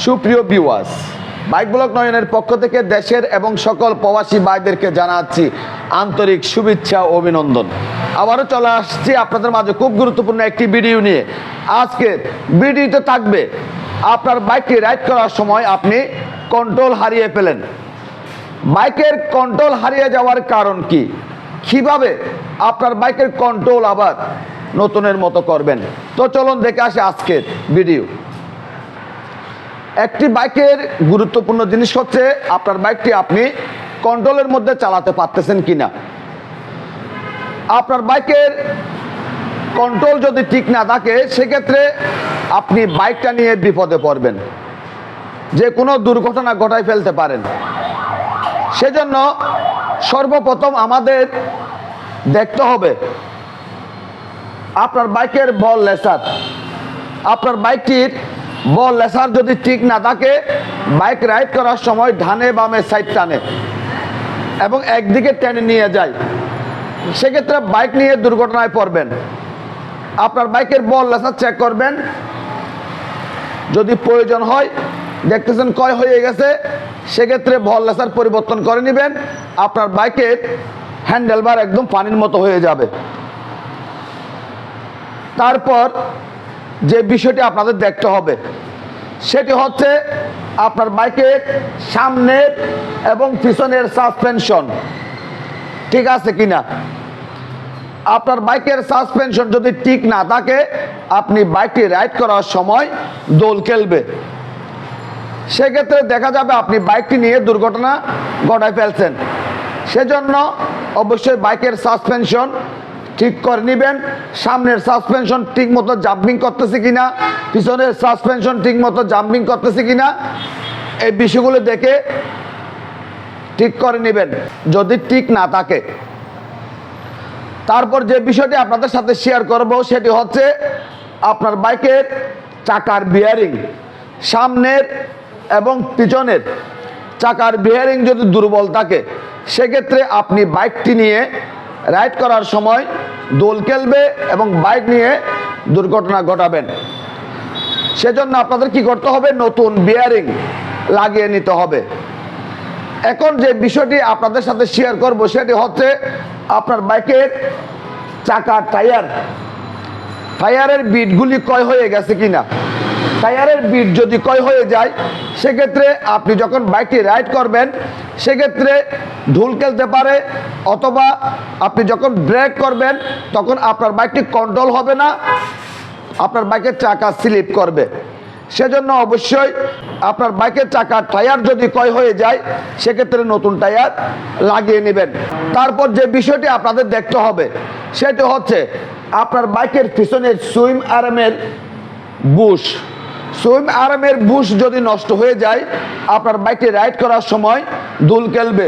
সুপ্রিয় বিওয়াস bike block নয়নের পক্ষ থেকে দেশের এবং সকল প্রবাসী ভাইদেরকে জানাচ্ছি আন্তরিক শুভেচ্ছা অভিনন্দন। আবারও চলে আসছি আপনাদের মাঝে খুব গুরুত্বপূর্ণ একটি ভিডিও নিয়ে। আজকে ভিডিওতে থাকবে, আপনার বাইকটি রাইড করার সময় আপনি কন্ট্রোল হারিয়ে ফেলেন। বাইকের কন্ট্রোল হারিয়ে যাওয়ার কারণ কি? কীভাবে আপনার বাইকের কন্ট্রোল আবার নতুনের মতো করবেন? তো চলুন দেখে আসে আজকের ভিডিও একটি বাইকের গুরুত্বপূর্ণ জিনিস হচ্ছে আপনার বাইকটি আপনি কন্ট্রোলের মধ্যে চালাতে পারতেছেন কিনা। আপনার বাইকের কন্ট্রোল যদি ঠিক না থাকে, সেক্ষেত্রে আপনি বাইকটা নিয়ে বিপদে পড়বেন। যে কোনো দুর্ঘটনা ঘটায় ফেলতে পারেন। সেজন্য সর্বপ্রথম আমাদের দেখতে হবে, আপনার বাইকের বল লেসার, আপনার বাইকটির বল, লেসার যদি ঠিক না থাকে, বাইক রাইড করার সময় ধানে বামে সাইড টানে এবং একদিকে টেনে নিয়ে যায়। সেক্ষেত্রে বাইক নিয়ে দুর্ঘটনায় পড়বেন। আপনার বাইকের বল, লেসার চেক করবেন। যদি প্রয়োজন হয়, দেখতেছেন কয় হয়ে গেছে, সেক্ষেত্রে বল, লেসার পরিবর্তন করে নেবেন। আপনার বাইকের হ্যান্ডেলবার একদম পানির মতো হয়ে যাবে। তারপর যে বিষয়টি আপনাদের দেখতে হবে, সেটি হচ্ছে আপনার বাইকের সামনের এবং পিছনের সাসপেনশন। ঠিক আছে কিনা? আপনার বাইকের সাসপেনশন যদি ঠিক না থাকে, আপনি বাইকটি রাইড করার সময় দোল খেলবে। সেক্ষেত্রে দেখা যাবে আপনি বাইকটি নিয়ে দুর্ঘটনা ঘটায় ফেলছেন। সেজন্য অবশ্যই বাইকের সাসপেনশন ঠিক করে নেবেন। সামনের সাসপেনশন ঠিক মতো জাম্পিং করতেছে কিনা, পিছনের সাসপেনশন ঠিক মতো জাম্পিং করতেছে কিনা, এই বিষয়গুলো দেখে ঠিক করে নেবেন। যদি ঠিক না থাকে, তারপর যে বিষয়টি আপনাদের সাথে শেয়ার করব, সেটি হচ্ছে আপনার বাইকের চাকার বিয়ারিং সামনের এবং পিছনের চাকার বিয়ারিং যদি দুর্বল থাকে, সেক্ষেত্রে আপনি বাইকটি নিয়ে রাইড করার সময় দোল খেলবে এবং বাইক নিয়ে দুর্ঘটনা ঘটাবেন। সেজন্য আপনাদের কি করতে হবে? নতুন বিয়ারিং লাগিয়ে নিতে হবে। এখন যে বিষয়টি আপনাদের সাথে শেয়ার করব, সেটি হচ্ছে আপনার বাইকের চাকা টায়ার টায়ারের বিটগুলি ক্রয় হয়ে গেছে কিনা? টায়ারের বিট যদি কয় হয়ে যায়, সেক্ষেত্রে আপনি যখন বাইকটি রাইড করবেন, সেক্ষেত্রে ঢুল খেলতে পারে অথবা আপনি যখন ব্রেক করবেন, তখন আপনার বাইকটি কন্ট্রোল হবে না, আপনার বাইকের চাকা স্লিপ করবে। সেজন্য অবশ্যই আপনার বাইকের চাকার টায়ার যদি ক্ষয় হয়ে যায়, সেক্ষেত্রে নতুন টায়ার লাগিয়ে নেবেন। তারপর যে বিষয়টি আপনাদের দেখতে হবে, সেটি হচ্ছে আপনার বাইকের পিছনের সুইম আরামের বুশ। সুইম আরামের বুশ যদি নষ্ট হয়ে যায়, আপনার বাইকটি রাইড করার সময় দুল কেলবে।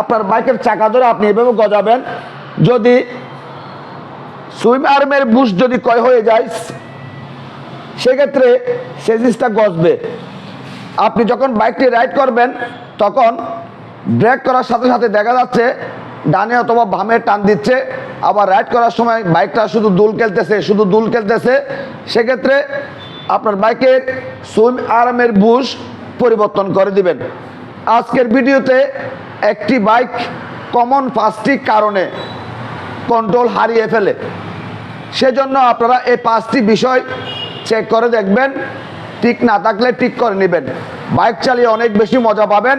আপনার বাইকের চাকা ধরে আপনি এভাবে গজাবেন। যদি সুইম আর্মের বুশ যদি ক্ষয় হয়ে যায়, সেক্ষেত্রে সেজিসটা গজবে। আপনি যখন বাইকটি রাইড করবেন, তখন ব্রেক করার সাথে সাথে দেখা যাচ্ছে, ডানে অথবা বামে টান দিচ্ছে। আবার রাইড করার সময় বাইকটা শুধু দুল খেলতেছে শুধু দুল খেলতেছে সেক্ষেত্রে আপনার বাইকের সুইম আরামের বুশ পরিবর্তন করে দিবেন। আজকের ভিডিওতে একটি বাইক কমন পাঁচটি কারণে কন্ট্রোল হারিয়ে ফেলে। সেজন্য আপনারা এই পাঁচটি বিষয় চেক করে দেখবেন, ঠিক না থাকলে ঠিক করে নেবেন। বাইক চালিয়ে অনেক বেশি মজা পাবেন,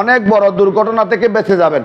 অনেক বড় দুর্ঘটনা থেকে বেঁচে যাবেন।